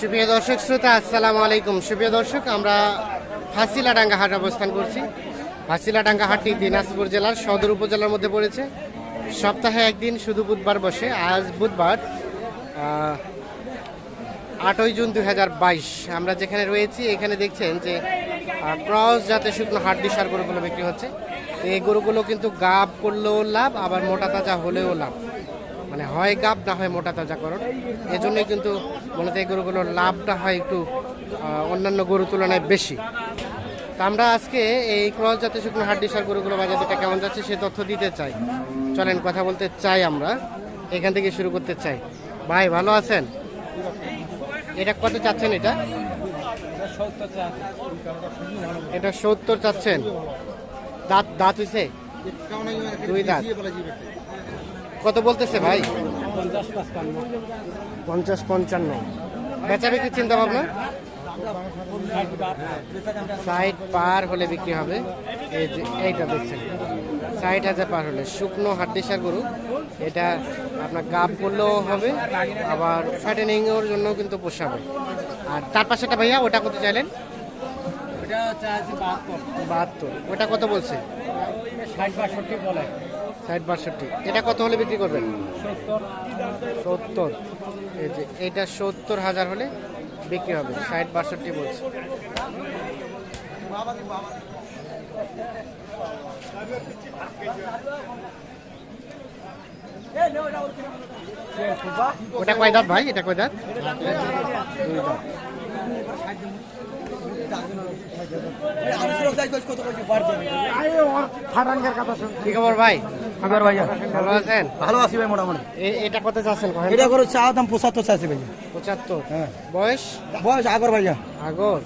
সুপ্রিয় দর্শক, শ্রোতা, আসসালামু আলাইকুম। সুপ্রিয় দর্শক, আমরা ফাঁসিলাডাঙ্গা হাট অবস্থান করছি। ফাঁসিলাডাঙ্গা হাটটি দিনাজপুর জেলার সদর উপজেলার মধ্যে পড়েছে। সপ্তাহে একদিন শুধু বুধবার বসে, আজ বুধবার আটই জুন দু হাজার বাইশ। আমরা যেখানে রয়েছি, এখানে দেখছেন যে ক্রস জাতের শুকনো হাড্ডি সার গরুগুলো বিক্রি হচ্ছে। এই গরুগুলো কিন্তু গাব করলেও লাভ, আবার মোটা তাজা হলেও লাভ। মানে হয় গাব না হয় মোটা তাজাকরণ এজন্যই কিন্তু মূলত এই গরুগুলোর লাভটা হয় একটু অন্যান্য গরুর তুলনায় বেশি। তা আমরা আজকে এই ক্রস জাতের শুকনো হাড্ডি সার গরুগুলো বাজারটা কেমন যাচ্ছে সে তথ্য দিতে চাই। চলেন কথা বলতে চাই আমরা। এখান থেকে শুরু করতে চাই। ভাই ভালো আছেন? এটা কত চাচ্ছেন এটা? এটা সত্তর চাচ্ছেন। দাঁত দাঁত হইছে? দুই দাঁত। কত বলতেছে ভাই? পঞ্চাশ পঞ্চান্ন। বেচা বিক্রি চিন্তা ভাবনা ষাট পার হলে বিক্রি হবে। এই যে এইটা দেখছেন। ষাট হাজার পার হলে শুকনো হাড্ডিসার গরু। এটা আপনার গাব করলেও হবে আবার ফ্যাটেনিংয়ের জন্য কিন্তু পোষাবে। আর তার পাশেটা ভাইয়া ওটা কত চাইলেন? বাহাত্তর। ওটা কত বলছে? ষাট বাষট্টি এটা কত হলে বিক্রি করবেন সত্তর এই যে এটা সত্তর হাজার হলে বিক্রি হবে ষাট বাষট্টি বলছে ওটা কয় দাঁত ভাই এটা কয় দাঁত দাঁত কি খবর ভাই আবার ভাইয়া। ভালো আছেন? ভালো আছি ভাই মোটামুটি। এটা কত চাচ্ছেন এটা করে চা দাম পঁচাত্তর চাইছে ভাইয়া। পঁচাত্তর। হ্যাঁ। বয়স? বয়স আগর ভাইয়া। আগর?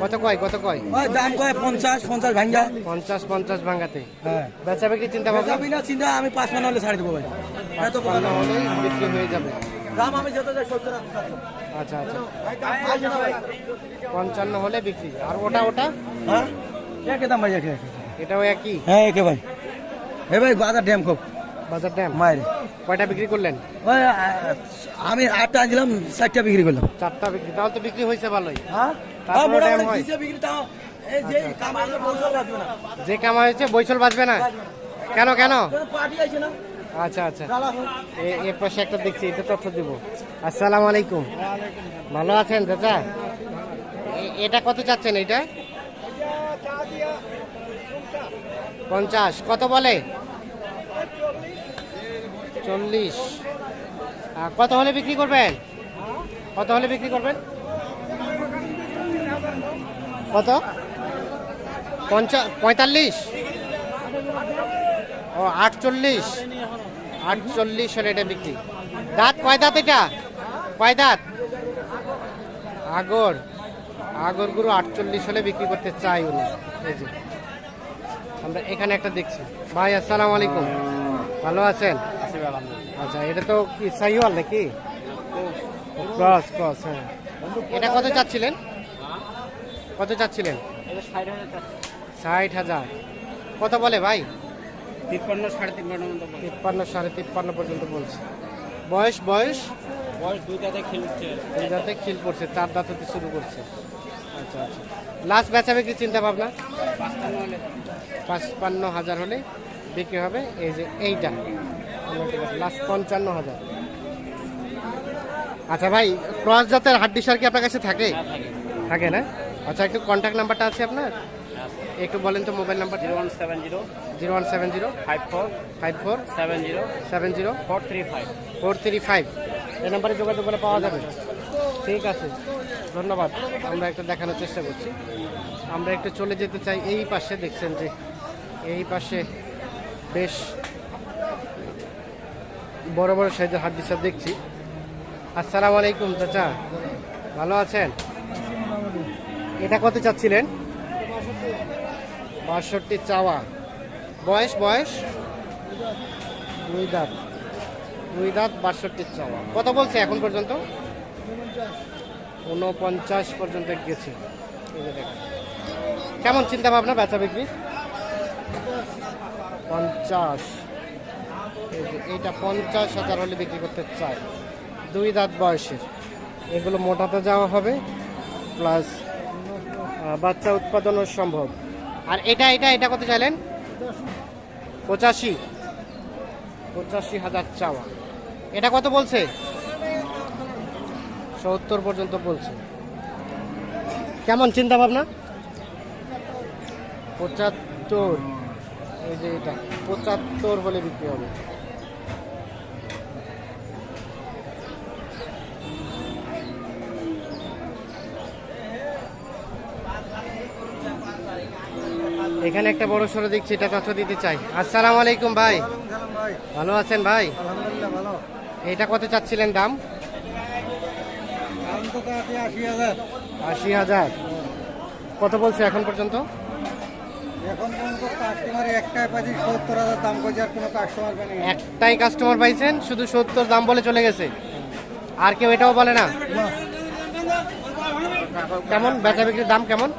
কত কয় কত কয়? দাম কয় পঞ্চাশ পঞ্চাশ ভাঙ্গা। পঞ্চাশ পঞ্চাশ ভাঙাতে হ্যাঁ। বেচা বিক্রি চিন্তা ভাবনা? না চিন্তা আমি পাঁচ মাস হলে ছাড়ি দেবো ভাই। এত বড় পান্ন বিক্রি হয়ে যাবে। দাম আমি যত যাই সত্তর আচ্ছা আচ্ছা। পঞ্চান্ন হলে বিক্রি। আর ওটা ওটা? হ্যাঁ? একে দাম ভাই একে একে। এটাও একই? হ্যাঁ একে ভাই। এ ভাই বাজার ড্যাম খুব। বাজার ড্যাম? মায়ের কয়টা বিক্রি করলেন? ওই আমি আটটা আনছিলাম ষাটটা বিক্রি করলাম। চারটা বিক্রি। তাহলে তো বিক্রি হয়েছে ভালোই। হ্যাঁ? হয়। বিক্রি তাও যে যে কামা হয়েছে বৈশল বাঁচবে না? কেন কেন? আচ্ছা আচ্ছা। এ- এর পাশে একটা দেখছি এটা তথ্য দিব। আসসালামু আলাইকুম। ভালো আছেন চাচা? এটা কত চাচ্ছেন এটা? পঞ্চাশ। কত বলে? চল্লিশ। কত হলে বিক্রি করবেন? কত হলে বিক্রি করবেন? কত? পঞ্চাশ পঁয়তাল্লিশ? ও, আটচল্লিশ। আটচল্লিশ হলে এটা বিক্রি। দাঁত কয় দাঁত এটা? কয় দাঁত? আগর। আগর গুরু আটচল্লিশ হলে বিক্রি করতে চাই উনি। এই যে। আমরা এখানে একটা দেখছি। ভাই, আসসালামু আলাইকুম। ভালো আছেন? আচ্ছা এটা তো কি সাইওয়াল নাকি? ক্রস ক্রস হ্যাঁ। এটা কত চাচ্ছিলেন? কত চাচ্ছিলেন? ষাট হাজার কত বলে ভাই? তিপ্পান্ন সাড়ে তিপ্পান্ন তিপ্পান্ন সাড়ে তিপ্পান্ন পর্যন্ত বলছে। বয়স বয়স? বয়স দুই দাঁতে খেলছে দুই দাঁতে খিল পড়ছে চার দাঁত হতে শুরু করছে। আচ্ছা আচ্ছা। লাস্ট বেচাবে কি চিন্তা ভাবনা? পাঁচপান্ন হাজার হলে বিক্রি হবে। এই যে এইটা। লাস্ট পঞ্চান্ন হাজার। আচ্ছা ভাই ক্রস জাতের হাড্ডি সার কি আপনার কাছে থাকে? থাকে। থাকে না? আচ্ছা একটু কন্ট্যাক্ট নাম্বারটা আছে আপনার? একটু বলেন তো mobile number zero one seven zero zero one seven zero. Five four five four seven zero seven zero. Four three five. Four three five. এই নাম্বারে যোগাযোগ করে পাওয়া যাবে? ঠিক আছে। ধন্যবাদ। আমরা একটু দেখানোর চেষ্টা করছি। আমরা একটু চলে যেতে চাই। এই পাশে দেখছেন যে এই পাশে বেশ বড় বড় সাইজের হাড্ডি সব দেখছি। আসসালামু আলাইকুম, চাচা। ভালো আছেন? এটা কত চাচ্ছিলেন? বাষট্টি চাওয়া। বয়স বয়স? দুই দাঁত। দুই দাঁত, বাষট্টি চাওয়া। কত বলছে এখন পর্যন্ত? উনপঞ্চাশ পর্যন্ত গেছে। কেমন চিন্তা ভাবনা বেচা বিক্রি? পঞ্চাশ। এইটা পঞ্চাশ হাজার হলে বিক্রি করতে চাই দুই দাঁত বয়সের। এগুলো মোটাতে যাওয়া হবে, প্লাস বাচ্চা উৎপাদনও সম্ভব। আর এটা এটা এটা কত চাইলেন? পঁচাশি। পঁচাশি হাজার চাওয়া। এটা কত বলছে? সত্তর পর্যন্ত বলছে। কেমন চিন্তা ভাবনা? পঁচাত্তর। এই যে এটা, পঁচাত্তর হলে বিক্রি হবে। এখানে একটা বড় সড়ো দেখছি, এটা তথ্য দিতে চাই। আসসালামু আলাইকুম ভাই। ভালো আছেন ভাই? এটা কত চাচ্ছিলেন দাম? আশি হাজার। কত বলছে এখন পর্যন্ত? এখন কাস্টমার সত্তর হাজার দাম একটাই কাস্টমার পাইছেন, শুধু সত্তর দাম বলে চলে গেছে। আর কেউ এটাও বলে না? কেমন? বেচা বিক্রির দাম কেমন?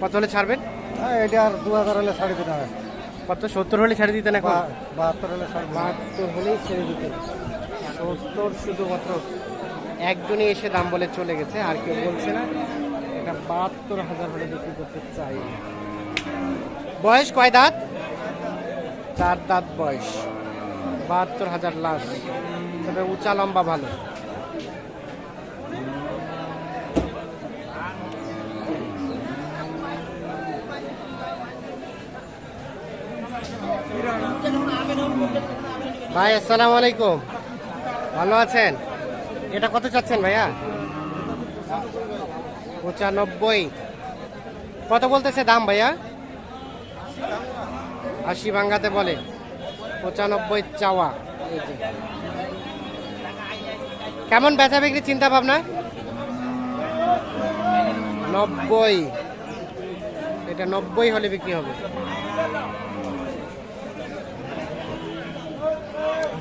কত হলে ছাড়বেন? এটা আর দু হাজার হলে ছাড়ি দিতে হবে। কত? সত্তর হলে ছেড়ে দিতেন এখন? বা- বাহাত্তর হলে বাহাত্তর হলেই ছেড়ে দিতেন সত্তর শুধুমাত্র। একজনই এসে দাম বলে চলে গেছে আর কেউ বলছে না। এটা বাহাত্তর হাজার হলে বিক্রি করতে চাই। বয়স কয় দাঁত? চার দাঁত বয়স। বাহাত্তর হাজার লাশ। তবে উঁচা লম্বা ভালো। ভাই, আসসালামু আলাইকুম। ভালো আছেন? এটা কত চাচ্ছেন ভাইয়া? পঁচানব্বই। কত বলতেছে দাম ভাইয়া? আশি ভাঙ্গাতে বলে। পঁচানব্বই চাওয়া। কেমন বেচা বিক্রি চিন্তা ভাবনা? নব্বই। এটা নব্বই হলে বিক্রি হবে।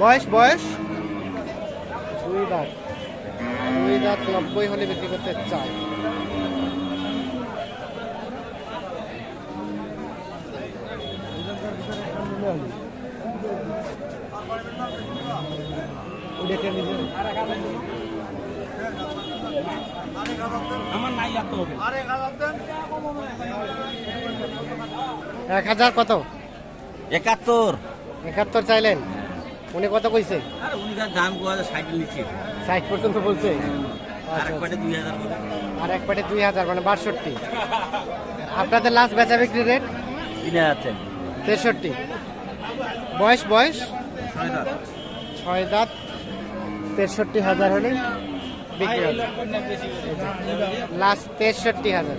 বয়স বয়স? দুই দাঁত। দুই দাঁত নব্বই হলে বিক্রি করতে চাই। এক হাজার কত? একাত্তর। একাত্তর চাইলেন? উনি কত কইছে? আর উনি তার দাম কো হাজার ষাট নিচ্ছে ষাট পর্যন্ত বলছে? আর আচ্ছা, একবারে দুই হাজার আর এক পাটে দুই হাজার মানে বাষট্টি। আপনাদের লাস্ট বেচা বিক্রি রেট কিনে যাচ্ছেন তেষট্টি। বয়স বয়স? ছয় দাঁত। তেষট্টি হাজার হলে বিক্রি হবে লাস্ট তেষট্টি হাজার।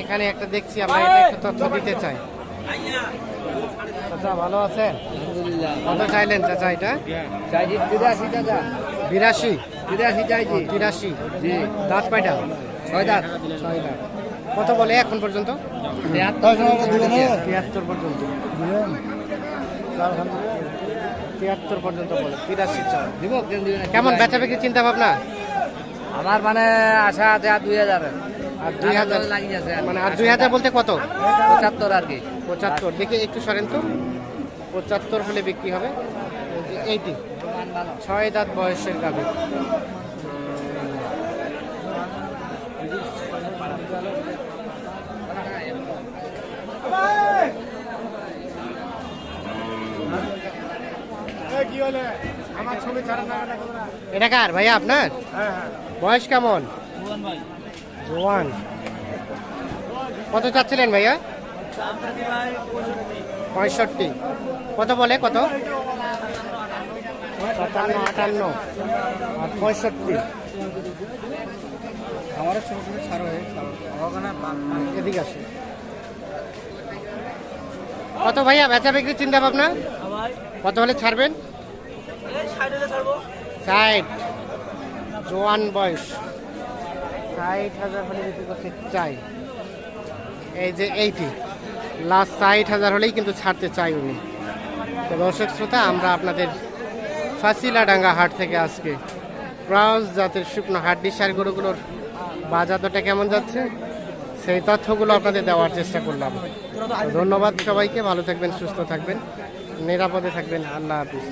এখানে একটা দেখছি আমরা এটা একটা তথ্য দিতে চাই। চাচা ভালো আছেন? কত চাইলেন চাচা এটা? তিরাশি টাকা বিরাশি। তিরাশি চাইছি। তিরাশি। জি। দাঁত কয়টা? ছয় দাঁত। ছয় দাঁত। কত বলে এখন পর্যন্ত? তিয়াত্তর পর্যন্ত তিয়াত্তর পর্যন্ত। বলে। তিরাশি দিব কেমন বেচা বিক্রির চিন্তা ভাবনা আমার মানে আশা আছে আর দুই হাজার আর দুই হাজার লাগিয়ে মানে আর দুই হাজার বলতে কত? পঁচাত্তর আর কি। পঁচাত্তর। দেখি একটু সরেন তো। পঁচাত্তর হলে বিক্রি হবে। এইটি। ছয় দাঁত বয়সের গাভী। এটা কার? ভাইয়া আপনার? বয়স কেমন? জোয়ান কত চাচ্ছিলেন ভাইয়া? পঁয়ষট্টি। কত বলে কত? সাতান্ন আটান্ন। আর পঁয়ষট্টি। আমার ছোট ছোট ছাড় হয়ে এদিকে আসে। কত ভাইয়া? বেচা বিক্রির চিন্তা ভাবনা? কত হলে ছাড়বেন? ষাট। জোয়ান বয়স। ষাট হাজার হলে বিক্রি করতে চাই। এই যে এইটি লাস্ট ষাট হাজার হলেই কিন্তু ছাড়তে চাই উনি। তো দর্শক শ্রোতা, আমরা আপনাদের ফাসিলাডাঙ্গা হাট থেকে আজকে ক্রাউস জাতের শুকনো হাড্ডি সার গরুগুলোর বাজার দরটা কেমন যাচ্ছে, সেই তথ্যগুলো আপনাদের দেওয়ার চেষ্টা করলাম। ধন্যবাদ সবাইকে, ভালো থাকবেন, সুস্থ থাকবেন, নিরাপদে থাকবেন। আল্লাহ হাফিজ।